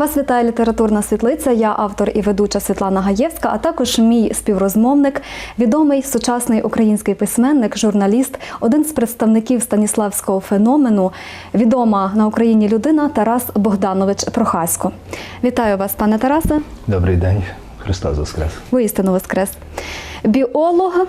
Вас вітає літературна світлиця. Я автор і ведуча Світлана Гаєвська, а також мій співрозмовник, відомий сучасний український письменник, журналіст, один з представників станіславського феномену, відома на Україні людина Тарас Богданович Прохасько. Вітаю вас, пане Тарасе. Добрий день, Христос Воскрес. Воістину воскрес. Біолог,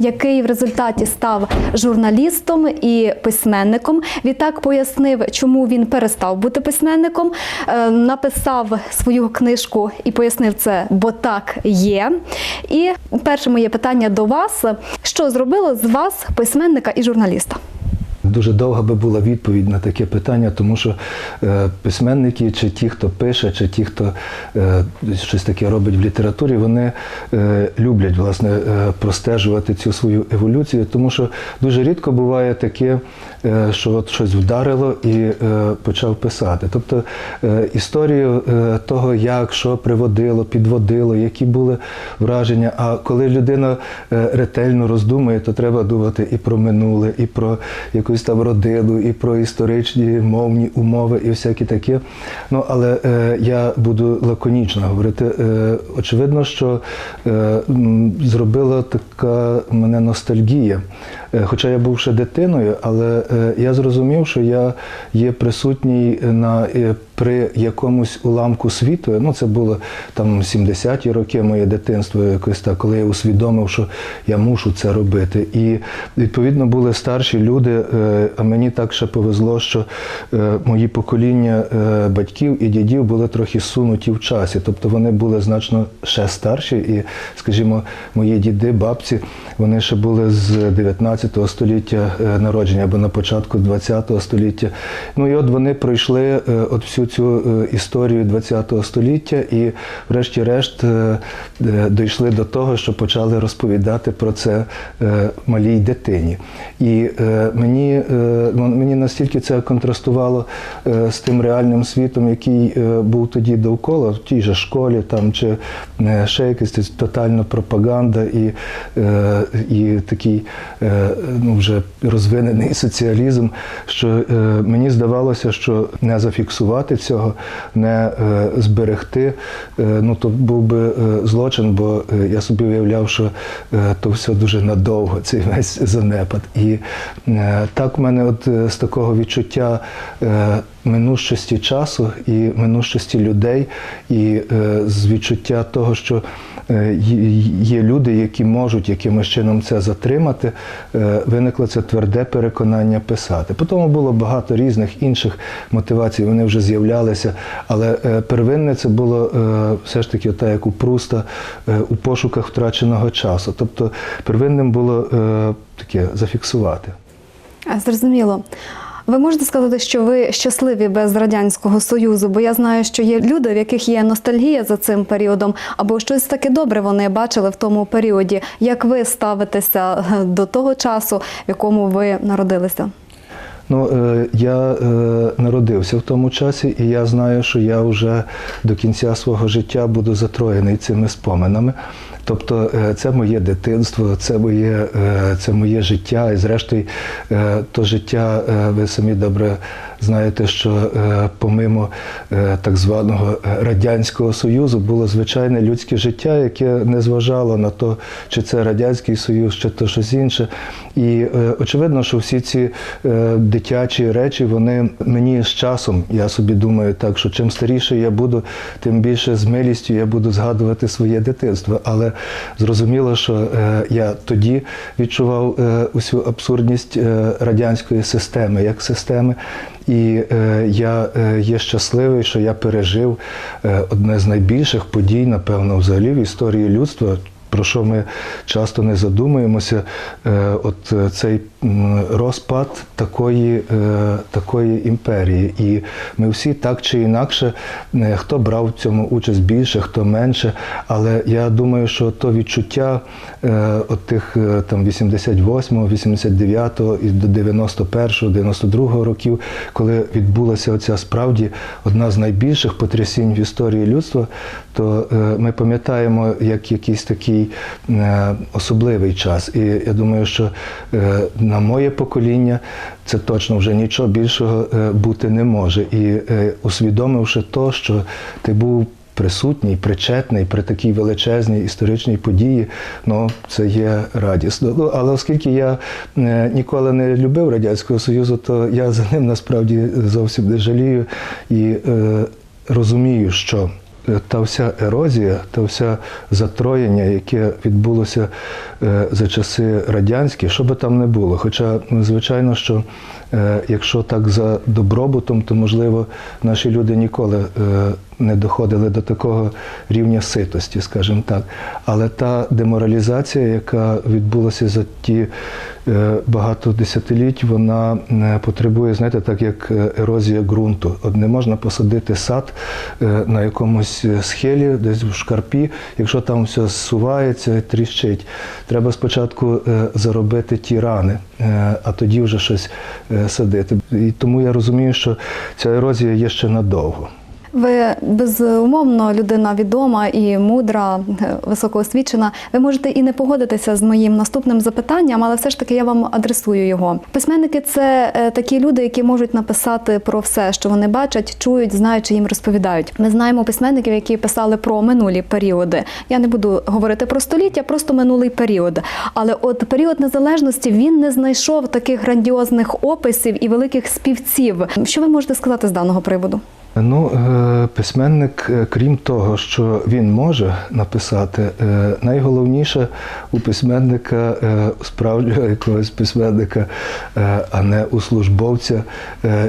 який в результаті став журналістом і письменником. Відтак пояснив, чому він перестав бути письменником. Е, Написав свою книжку і пояснив це, бо так є. І перше моє питання до вас: що зробило з вас письменника і журналіста? Дуже довга би була відповідь на таке питання, тому що е, письменники, чи ті, хто пише, чи ті, хто е, щось таке робить в літературі, вони е, люблять власне простежувати цю свою еволюцію, тому що дуже рідко буває таке, що от щось вдарило і почав писати. Тобто історію того, як що приводило, підводило, які були враження. А коли людина ретельно роздумує, то треба думати і про минуле, і про якусь там родину, і про історичні мовні умови, і всякі таке. Ну але е, я буду лаконічно говорити. Е, очевидно, що е, зробила така мене ностальгія. Е, Хоча я був ще дитиною, але е, я зрозумів, що я є присутній на е, при якомусь уламку світу. Ну, це було там 70-ті роки моє дитинство, якось так, коли я усвідомив, що я мушу це робити. І відповідно були старші люди. е, А мені так ще повезло, що е, мої покоління е, батьків і дідів були трохи сунуті в часі. Тобто вони були значно ще старші, і, скажімо, мої діди, бабці, вони ще були з 19 століття народження або на початку 20 століття. Ну і от вони пройшли от всю цю е, історію 20 століття і, врешті-решт, е, е, дійшли до того, що почали розповідати про це малій дитині. І мені, ну, мені настільки це контрастувало з тим реальним світом, який був тоді довкола, в тій же школі там чи ще якась тотальна пропаганда і, і такий ну, вже розвинений соціалізм, що мені здавалося, що не зафіксувати цього, не е, зберегти, е, ну то був би е, злочин, бо я собі уявляв, що то все дуже надовго, цей весь занепад. І так в мене от з такого відчуття минущості часу і минущості людей, і е, з відчуття того, що е, є- люди, які можуть якимось чином це затримати, е, виникло це тверде переконання писати. Потім було багато різних інших мотивацій, вони вже з'являлися, але е, первинне це було е, все ж таки, так як у Пруста, е, у пошуках втраченого часу. Тобто первинним було е, таке зафіксувати. Зрозуміло. Ви можете сказати, що ви щасливі без радянського союзу, бо я знаю, що є люди, в яких є ностальгія за цим періодом, або щось таке добре вони бачили в тому періоді. Як ви ставитеся е, до того часу, в якому ви народилися? Ну, е, я е, народився в тому часі, і я знаю, що я вже до кінця свого життя буду затроєний цими споминами. Тобто е, це моє дитинство, це моє, е, це моє життя. І зрештою, е, то життя, ви самі добре знаєте, що е, помимо е, так званого е, Радянського Союзу було звичайне людське життя, яке не зважало на то, чи це Радянський Союз, чи то щось інше. І очевидно, що всі ці дитячі речі, вони мені з часом, я собі думаю, так що чим старіше я буду, тим більше з милістю я буду згадувати своє дитинство. Але зрозуміло, що я тоді відчував усю абсурдність радянської системи як системи. І е, я е, є щасливий, що я пережив е, одне з найбільших подій, напевно, взагалі в історії людства. Про що ми часто не задумуємося, е, от е, цей розпад такої, е, такої імперії. І ми всі так чи інакше, хто брав в цьому участь більше, хто менше. Але я думаю, що то відчуття от тих там 88-го, 89-го і до 91-го, 92-го років, коли відбулася оця справді одна з найбільших потрясінь в історії людства, то ми пам'ятаємо як якийсь такий такий е, особливий час. І я думаю, що е, на моє покоління це точно вже нічого більшого е, бути не може. І усвідомивши то, що ти був присутній, причетний при такій величезній історичній події, ну це є радісно. Ну, але оскільки я ніколи не любив Радянського Союзу, то я за ним насправді зовсім не жалію і е, розумію, що та вся ерозія, та вся затроєння, яке відбулося е, за часи радянські, що би там не було. Хоча, звичайно, що е, якщо так за добробутом, то можливо наші люди ніколи е, не доходили до такого рівня ситості, скажімо так. Але та деморалізація, яка відбулася за ті е, багато десятиліть, вона е, потребує, знаєте, так як е, ерозія ґрунту. От не можна посадити сад на якомусь схилі, десь в шкарпі, якщо там все зсувається тріщить. Треба спочатку заробити ті рани, а тоді вже щось садити. І тому я розумію, що ця ерозія є ще надовго. Ви безумовно людина відома і мудра, е, високоосвічена. Ви можете і не погодитися з моїм наступним запитанням, але все ж таки я вам адресую його. Письменники це е, такі люди, які можуть написати про все, що вони бачать, чують, знають, чи їм розповідають. Ми знаємо письменників, які писали про минулі періоди. Я не буду говорити про століття, просто минулий період. Але от період незалежності він не знайшов таких грандіозних описів і великих співців. Що ви можете сказати з даного приводу? Ну, е, письменник, е, крім того, що він може написати, е, найголовніше у письменника, справжнього якогось письменника, а не у службовця,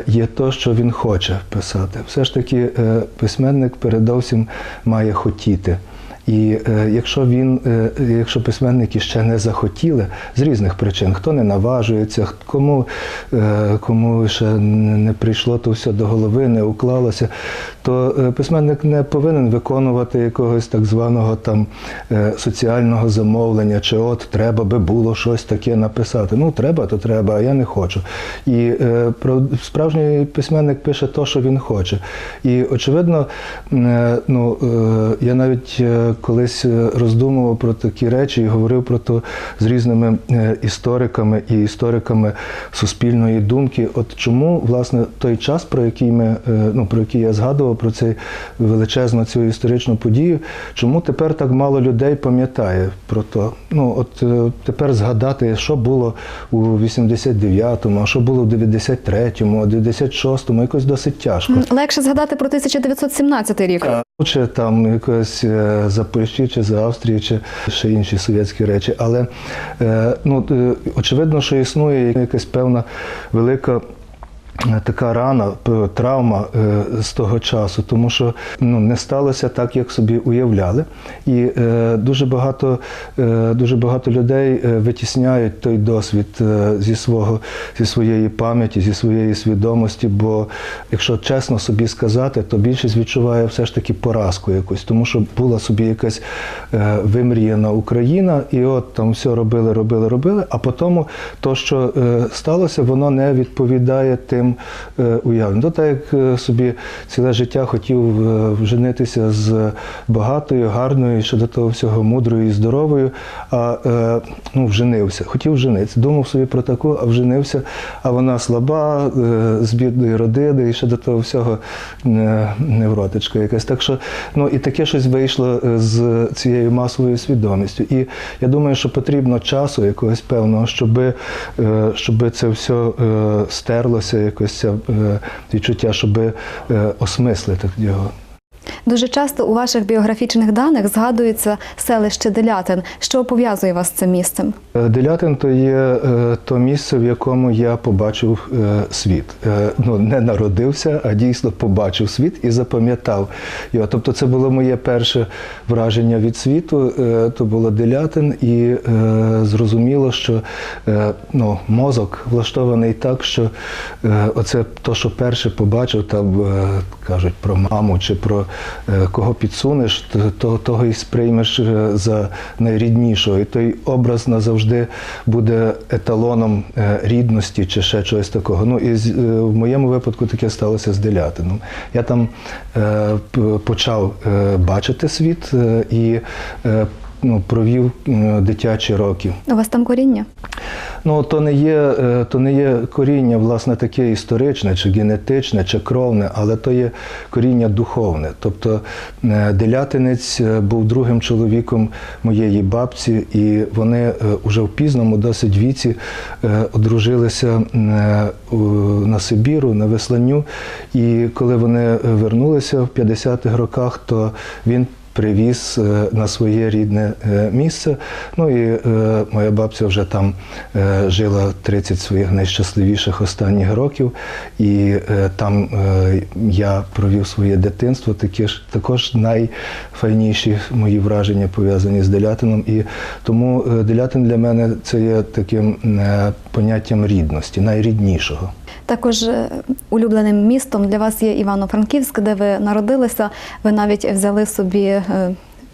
є то, що він хоче писати. Все ж таки, письменник передовсім має хотіти. І е, якщо він, е, якщо письменники ще не захотіли з різних причин, хто не наважується, кому, е, кому ще не прийшло то все до голови, не уклалося, то е, письменник не повинен виконувати якогось так званого там е, соціального замовлення, чи от треба би було щось таке написати. Ну треба, то треба, а я не хочу. І е, справжній письменник пише то, що він хоче. І очевидно, ну я навіть колись роздумував про такі речі і говорив про то з різними істориками і істориками суспільної думки. От чому власне той час, про який ми ну про який я згадував, про цей величезну цю історичну подію, чому тепер так мало людей пам'ятає про то? Ну от е, тепер згадати, що було у 89-му, а що було в 93-му, 96-му, якось досить тяжко. Легше згадати про 1917 рік. Чи там якось е, за Польщі, чи за Австрії, чи ще інші совєтські речі. Але е, ну, е, очевидно, що існує якась певна велика. Е, Така рана, травма е, з того часу, тому що ну, не сталося так, як собі уявляли. І е, дуже, багато, е, дуже багато людей е, витісняють той досвід е, зі, свого, зі своєї пам'яті, зі своєї свідомості. Бо, якщо чесно собі сказати, то більшість відчуває все ж таки поразку якусь, тому що була собі якась е, вимріяна Україна, і от там все робили, робили, робили, а потім то, що е, сталося, воно не відповідає тим е, уявленням. То так як е, собі ціле життя хотів е, вженитися з багатою, гарною, ще до того всього мудрою і здоровою, а ну, вженився, хотів вженитися. Думав собі про таку, а вженився, а вона слаба, з бідної родини, і ще до того всього невротичка якась. Так що, ну і таке щось вийшло з цією масовою свідомістю. І я думаю, що потрібно часу якогось певного, щоб, щоб це все стерлося, якось е, відчуття, щоб е, осмислити його. Дуже часто у ваших біографічних даних згадується селище Делятин. Що пов'язує вас з цим місцем? Е, Делятин то є е, то місце, в якому я побачив е, світ. Ну, не народився, а дійсно побачив світ і запам'ятав його. Тобто, це було моє перше враження від світу. То було Делятин, і зрозуміло, що ну, мозок влаштований так, що оце то, що перше побачив, там кажуть про маму чи про е, кого підсунеш, то, то того і сприймеш е, за найріднішого. І той образ назавжди буде еталоном е, рідності чи ще чогось такого. Ну і в моєму випадку таке сталося з Делятином. Я там почав бачити світ і ну, провів дитячі роки. У вас там коріння? Ну, то не є, е, то не є коріння, власне, таке історичне, чи генетичне, чи кровне, але то є коріння духовне. Тобто е, Делятинець е, був другим чоловіком моєї бабці, і вони е, уже в пізному, досить віці одружилися на Сибіру, на Весланню. І коли вони вернулися в 50-х роках, то він привіз е, на своє рідне е, місце. Ну і е, моя бабця вже там жила 30 своїх найщасливіших останніх років, і там я провів своє дитинство. Такі ж також найфайніші мої враження пов'язані з делятином. І тому делятин для мене це є таким поняттям рідності, найріднішого. Також е, улюбленим містом для вас є Івано-Франківськ, де ви народилися. Ви навіть взяли собі е,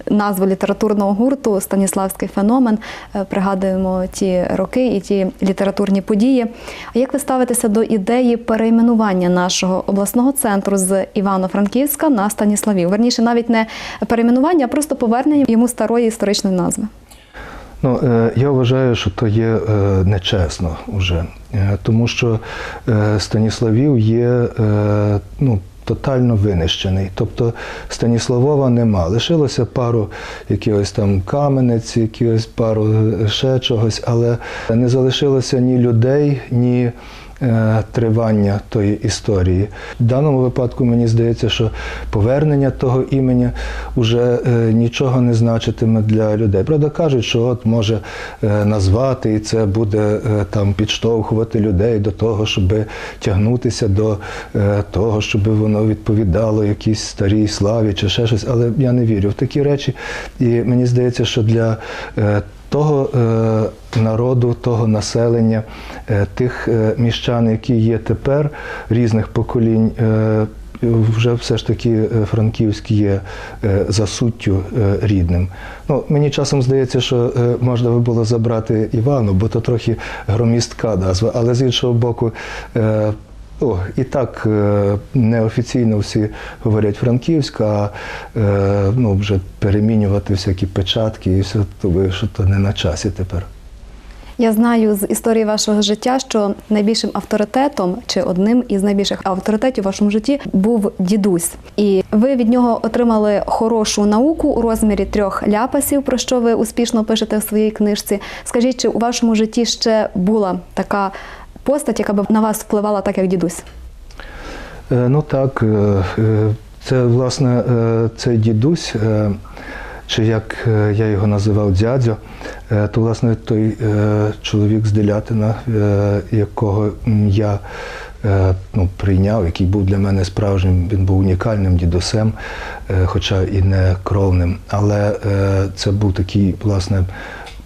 назву літературного гурту Станіславський феномен. Е, Пригадуємо ті роки і ті літературні події. А як ви ставитеся до ідеї перейменування нашого обласного центру з Івано-Франківська на Станіславів? Верніше, навіть не перейменування, а просто повернення йому старої історичної назви. Ну, е, я вважаю, що то є е, нечесно вже, Е, тому що Станіславів є ну, тотально винищений. Тобто Станіславова нема. Лишилося пару якихось там каменець, якихось пару ще чогось, але не залишилося ні людей, ні тривання тої історії. В даному випадку мені здається, що повернення того імені вже е, нічого не значитиме для людей. Правда, кажуть, що от може е, назвати, і це буде е, там підштовхувати людей до того, щоб тягнутися до е, того, щоб воно відповідало якійсь старій славі чи ще щось. Але я не вірю в такі речі. І мені здається, що для е, того е, народу, того населення, е, тих е, міщан, які є тепер, різних поколінь. Вже все ж таки е, Франківськ є за суттю рідним. Ну, мені часом здається, що можна би було забрати Івану, бо то трохи громістка назва, але з іншого боку, о, і так е, неофіційно всі говорять Франківськ, а е, ну, вже перемінювати всякі печатки і все, то ви, що то не на часі тепер. Я знаю з історії вашого життя, що найбільшим авторитетом чи одним із найбільших авторитетів у вашому житті був дідусь, і ви від нього отримали хорошу науку у розмірі трьох ляпасів, про що ви успішно пишете в своїй книжці. Скажіть, чи у вашому житті ще була така постать, яка б на вас впливала так, як дідусь? Е, Ну так, е, е, це власне цей дідусь, чи як я його називав дядьо, е, то власне той чоловік з Делятина, якого я ну, прийняв, який був для мене справжнім, він був унікальним дідусем, хоча і не кровним. Але це був такий, власне,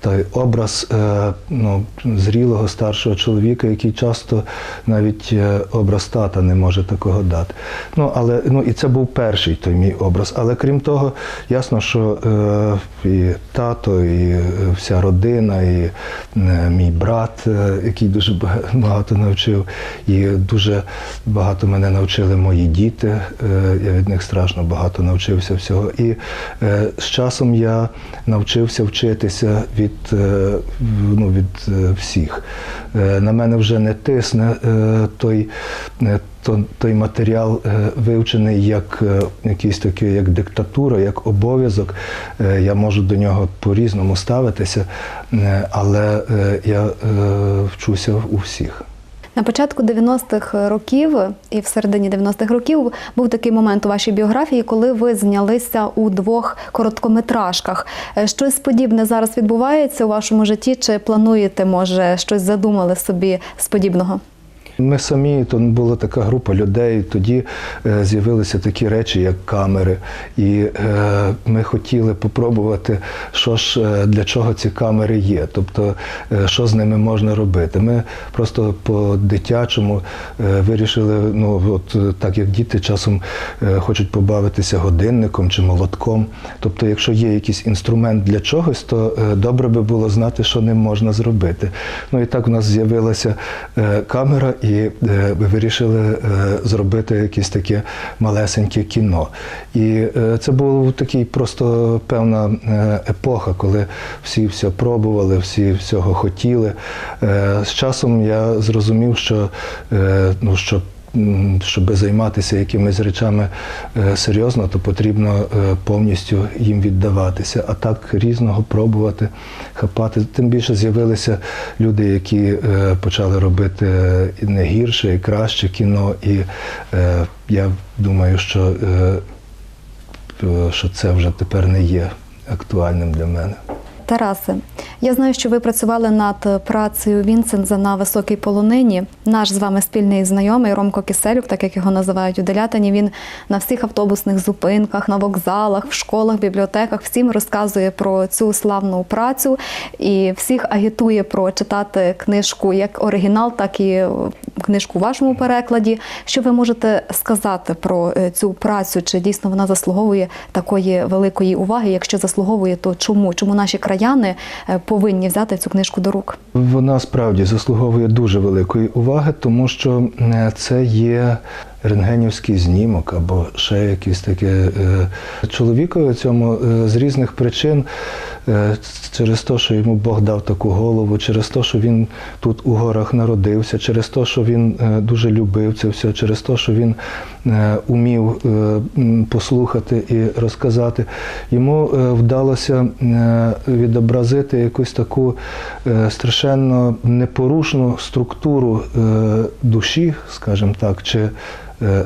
той образ е, ну, зрілого старшого чоловіка, який часто навіть е, образ тата не може такого дати. Ну, але, ну, і це був перший той мій образ. Але крім того, ясно, що е, і тато, і вся родина, і мій брат, який дуже багато навчив, і дуже багато мене навчили мої діти. Я від них страшно багато навчився всього. І з часом я навчився вчитися від, е, ну, від е, всіх. Е, на мене вже не тисне той. той матеріал вивчений як якийсь такий, як диктатура, як обов'язок. Я можу до нього по-різному ставитися, але я вчуся у всіх. На початку 90-х років і в середині 90-х років був такий момент у вашій біографії, коли ви знялися у двох короткометражках. Е, Щось подібне зараз відбувається у вашому житті? Чи плануєте, може, щось задумали собі з подібного? Ми самі, то була така група людей. Тоді е, з'явилися такі речі, як камери, і е, ми хотіли попробувати, що ж е, для чого ці камери є, тобто що з ними можна робити. Ми просто по-дитячому вирішили, ну от так як діти часом хочуть побавитися годинником чи молотком. Тобто, якщо є якийсь інструмент для чогось, то добре би було знати, що ним можна зробити. Ну і так у нас з'явилася камера, і е, вирішили е, зробити якесь таке малесеньке кіно. І е, це був такий просто певна епоха, коли всі все пробували, всі всього хотіли. З часом я зрозумів, що, ну, що м, щоб займатися якимись речами е, серйозно, то потрібно е, повністю їм віддаватися. А так різного пробувати, хапати. Тим більше з'явилися люди, які е, почали робити і не гірше, і краще кіно. І я думаю, що, що це вже тепер не є актуальним для мене. Тарасе, я знаю, що ви працювали над працею Вінсенза на високій полонині. Наш з вами спільний знайомий Ромко Киселюк, так як його називають у Делятині, він на всіх автобусних зупинках, на вокзалах, в школах, бібліотеках всім розказує про цю славну працю і всіх агітує про читати книжку як оригінал, так і книжку у вашому перекладі. Що ви можете сказати про е, цю працю? Чи дійсно вона заслуговує такої великої уваги? Якщо заслуговує, то чому? Чому наші краяни е, повинні взяти цю книжку до рук? Вона справді заслуговує дуже великої уваги, тому що е, це є рентгенівський знімок або ще якийсь таке. е, Чоловікові цьому е, з різних причин, е, через те, що йому Бог дав таку голову, через те, що він тут у горах народився, через те, що він дуже любив це все, через те, що він умів послухати і розказати. Йому вдалося відобразити якусь таку страшенно непорушну структуру душі, скажімо так, чи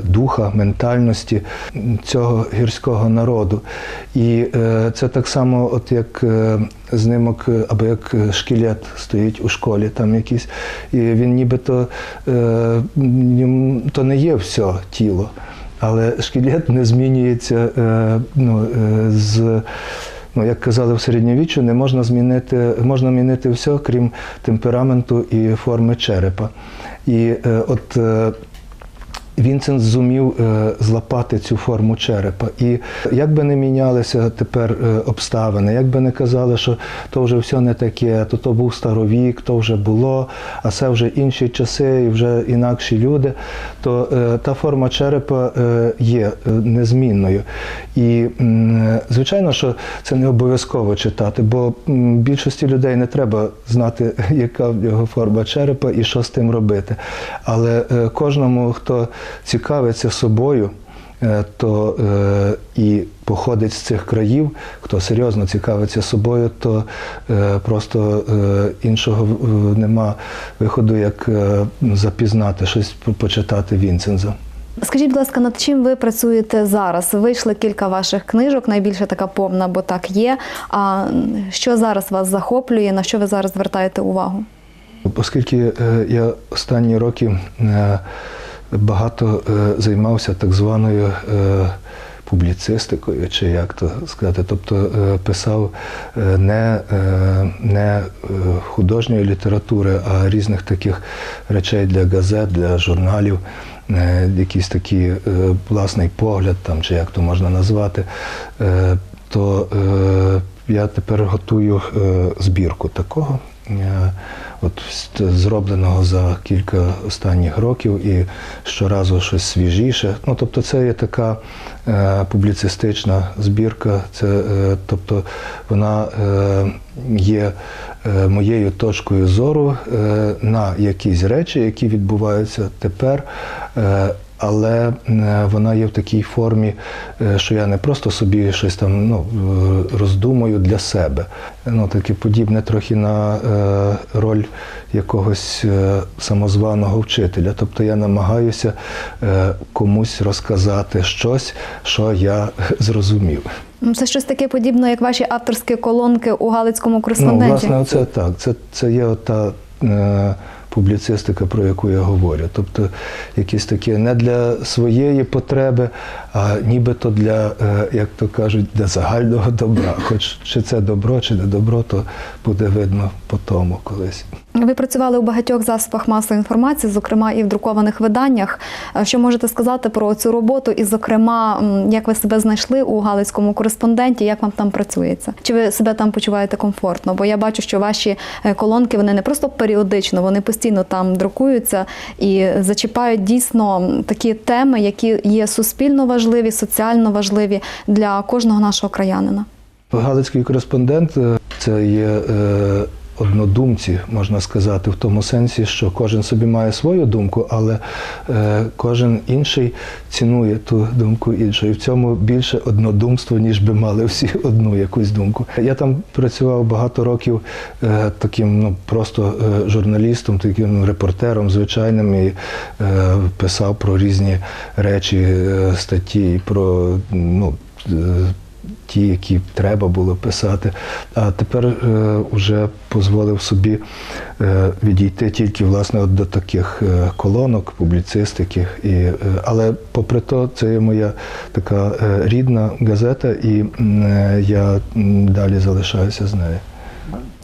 духа, ментальності цього гірського народу. І е, це так само, от як е, знимок, е, або як е, шкілет стоїть у школі, там якийсь, і він нібито е, то не є все тіло. Але шкілет не змінюється е, ну, е, з. Ну, як казали в середньовіччю, не можна змінити, можна змінити все, крім темпераменту і форми черепа. І е, от е, Вінсент зумів е, злапати цю форму черепа. І як би не мінялися тепер е, обставини, як би не казали, що то вже все не таке, то то був старовік, то вже було, а це вже інші часи і вже інакші люди, то е, та форма черепа є незмінною. І звичайно, що це не обов'язково читати, бо більшості людей не треба знати, яка в нього форма черепа і що з тим робити. Але кожному, хто цікавиться собою, е, то е, і походить з цих країв, хто серйозно цікавиться собою, то е, просто е, іншого нема виходу, як е, запізнати щось почитати Вінценза. Скажіть, будь ласка, над чим ви працюєте зараз? Вийшли кілька ваших книжок, найбільше така повна, бо так є. А що зараз вас захоплює? На що ви зараз звертаєте увагу? Оскільки е, я останні роки е, багато е, займався так званою е, публіцистикою, чи як то сказати, тобто е, писав не, не художньої літератури, а різних таких речей для газет, для журналів. Якийсь такий власний погляд, там, чи як то можна назвати, то я тепер готую збірку такого. Е, От зробленого за кілька останніх років і щоразу щось свіжіше. Ну, тобто, це є така е, публіцистична збірка, це, е, тобто вона е, є е, моєю точкою зору е, на якісь речі, які відбуваються тепер. Е, але е, вона є в такій формі, е, що я не просто собі щось там ну, е, роздумую для себе. Ну, таке подібне трохи на роль якогось самозваного вчителя. Тобто я намагаюся комусь розказати щось, що я зрозумів. Ну, Це щось таке подібне, як ваші авторські колонки у Галицькому Ну, власне, оце так. Це, це є та публіцистика, про яку я говорю. Тобто якісь такі не для своєї потреби, а нібито для, е, як то кажуть, для загального добра. Хоч чи це добро, чи не добро, то буде видно по тому колись. Ви працювали у багатьох засобах масової інформації, зокрема і в друкованих виданнях. Е, Що можете сказати про цю роботу? І, зокрема, як ви себе знайшли у Галицькому кореспонденті, як вам там працюється? Чи ви себе там почуваєте комфортно? Бо я бачу, що ваші е, колонки вони не просто періодично, вони постійно там друкуються і зачіпають дійсно такі теми, які є суспільно важливі, соціально важливі для кожного нашого краянина. Галицький кореспондент е, це є е, однодумці, можна сказати, в тому сенсі, що кожен собі має свою думку, але е, кожен інший цінує ту думку іншого. І в цьому більше однодумство, ніж би мали всі одну якусь думку. Я там працював багато років е, таким, ну просто е, журналістом, таким репортером звичайним і писав про різні речі, статті, про ну. Е, ті, які треба було писати. А тепер е, вже дозволив собі е, відійти тільки власне от до таких е, колонок, публіцистики. І, е, але попри то, це є моя така е, рідна газета, і е, я далі залишаюся з нею.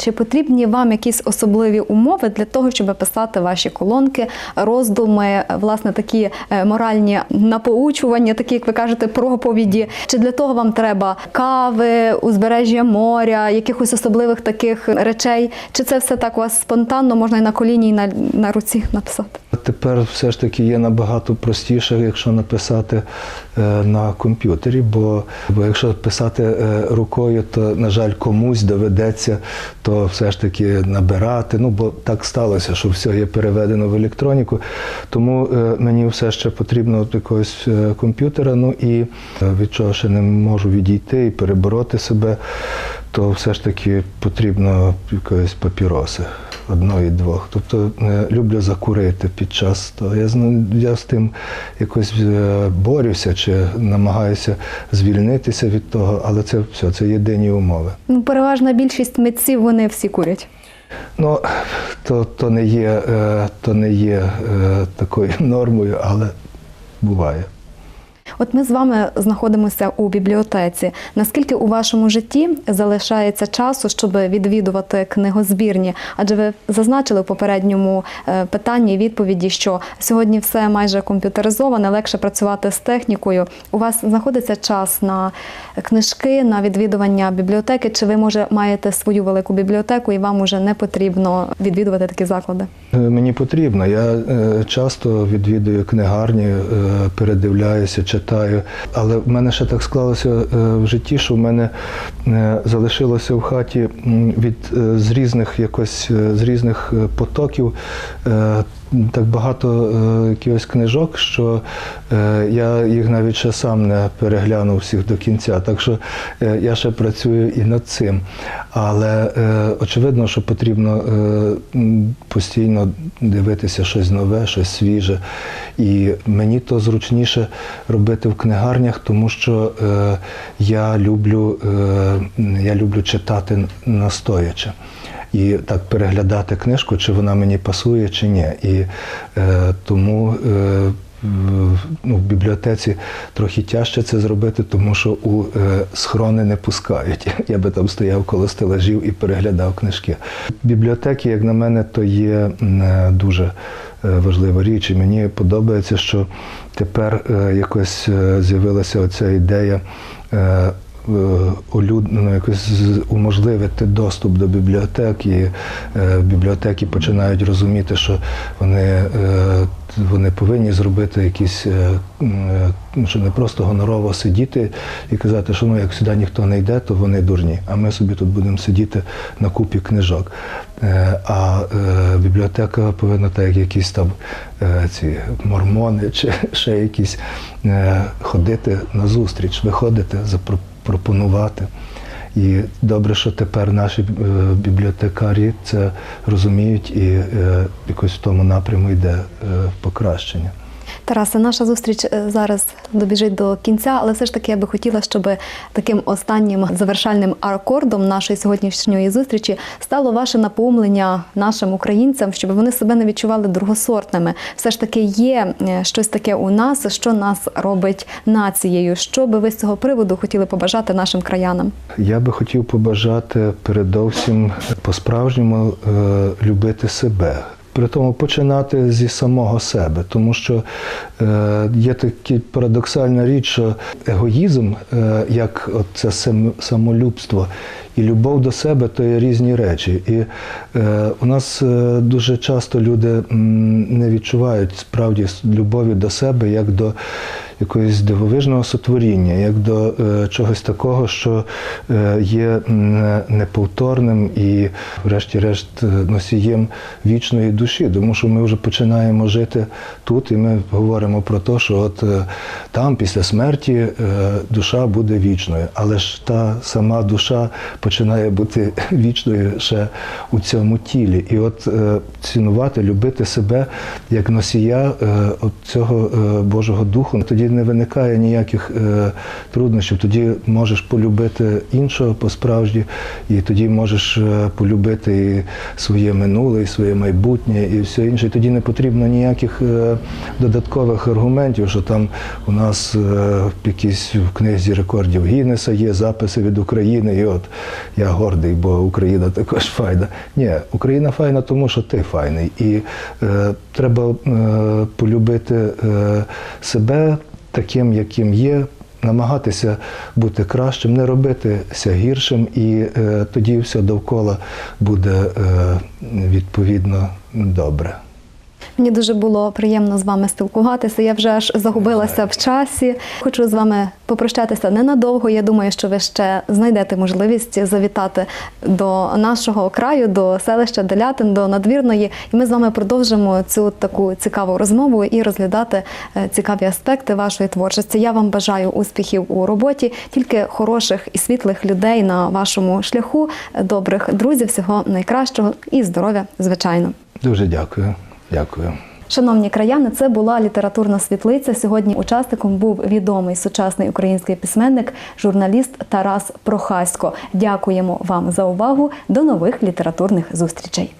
Чи потрібні вам якісь особливі умови для того, щоб писати ваші колонки, роздуми, власне, такі е, моральні напоучування, такі, як ви кажете, проповіді? Чи для того вам треба кави, узбережжя моря, якихось особливих таких речей? Чи це все так у вас спонтанно можна і на коліні, і на, на руці написати? Тепер все ж таки є набагато простіше, якщо написати е, на комп'ютері, бо, бо якщо писати е, рукою, то, на жаль, комусь доведеться то все ж таки набирати. Ну, бо так сталося, що все є переведено в електроніку. Тому е, мені все ще потрібно от якогось комп'ютера. Ну і від чого ще не можу відійти і перебороти себе, то все ж таки потрібно якоїсь папіроси одної-двох. Тобто е, люблю закурити під час того. Я, я з тим якось е, борюся чи намагаюся звільнитися від того, але це все, це єдині умови. Ну, переважна більшість митців вони всі курять. Ну, то, то не є, е, то не є е, такою нормою, але буває. От ми з вами знаходимося у бібліотеці. Наскільки у вашому житті залишається часу, щоб відвідувати книгозбірні? Адже ви зазначили в попередньому е, питанні і відповіді, що сьогодні все майже комп'ютеризоване, легше працювати з технікою. У вас знаходиться час на книжки, на відвідування бібліотеки? Чи ви може маєте свою велику бібліотеку і вам уже не потрібно відвідувати такі заклади? Е, Мені потрібно. Я е, часто відвідую книгарні, передивляюся, читаю. Але в мене ще так склалося е, в житті, що в мене е, залишилося в хаті від е, з різних якось з різних потоків. Так багато е, якихось книжок, що е, я їх навіть ще сам не переглянув всіх до кінця. Так що е, я ще працюю і над цим. Але очевидно, що потрібно постійно дивитися щось нове, щось свіже. І мені то зручніше робити в книгарнях, тому що я люблю, я люблю читати настояче. І так переглядати книжку, чи вона мені пасує, чи ні. І е, тому е, ну, в бібліотеці трохи тяжче це зробити, тому що у е, схорони не пускають. Я би там стояв коло стелажів і переглядав книжки. Бібліотеки, як на мене, то є е, дуже е, важлива річ. І мені подобається, що тепер е, якось е, з'явилася оця ідея. е, ну, якось уможливити доступ до бібліотек, і е, бібліотеки починають розуміти, що вони, е, вони повинні зробити якісь, е, е, ну, що не просто гонорово сидіти і казати, що ну, як сюди ніхто не йде, то вони дурні, а ми собі тут будемо сидіти на купі книжок. Е, А е, бібліотека повинна, так як якісь там е, ці мормони чи ще якісь е, ходити на зустріч, виходити, запропонувати. І добре, що тепер наші е, бібліотекарі це розуміють і е, якось в тому напряму йде е, покращення. Тарасе, наша зустріч е, зараз добіжить до кінця, але все ж таки я би хотіла, щоб таким останнім завершальним акордом нашої сьогоднішньої зустрічі стало ваше напомлення нашим українцям, щоб вони себе не відчували другосортними. Все ж таки є е, щось таке у нас, що нас робить нацією. Що би ви з цього приводу хотіли побажати нашим краянам? Я би хотів побажати передовсім по-справжньому е, любити себе. При тому починати зі самого себе, тому що е, є така парадоксальна річ, що егоїзм, е, як це сам- самолюбство, і любов до себе то є різні речі. І е, у нас е, дуже часто люди м, не відчувають справді любові до себе як до якогось дивовижного сотворіння, як до е, чогось такого, що е, є неповторним і, врешті-решт, е, носієм вічної душі, тому що ми вже починаємо жити тут, і ми говоримо про те, що от там, після смерті, душа буде вічною. Але ж та сама душа починає бути вічною ще у цьому тілі. І от цінувати, любити себе як носія от цього Божого Духу, тоді не виникає ніяких е, труднощів. Тоді можеш полюбити іншого по-справжні, і тоді можеш е, полюбити і своє минуле, і своє майбутнє, і все інше. І тоді не потрібно ніяких е, додаткових аргументів, що там у нас якісь в книзі рекордів Гіннеса є записи від України, і от я гордий, бо Україна також файна. Ні, Україна файна, тому що ти файний. І е, треба е, полюбити е, себе таким, яким є. Намагатися бути кращим, не робитися гіршим, і е, тоді все довкола буде е, відповідно добре. Мені дуже було приємно з вами спілкуватися. Я вже аж загубилася в часі. Хочу з вами попрощатися ненадовго. Я думаю, що ви ще знайдете можливість завітати до нашого краю, до селища Делятин, до надвірної. І ми з вами продовжимо цю таку цікаву розмову і розглядати е, цікаві аспекти вашої творчості. Я вам бажаю успіхів у роботі, тільки хороших і світлих людей на вашому шляху, добрих друзів, всього найкращого і здоров'я, звичайно. Дуже дякую. Дякую. Шановні краяни, це була літературна світлиця. Сьогодні учасником був відомий сучасний український письменник, журналіст Тарас Прохасько. Дякуємо вам за увагу. До нових літературних зустрічей.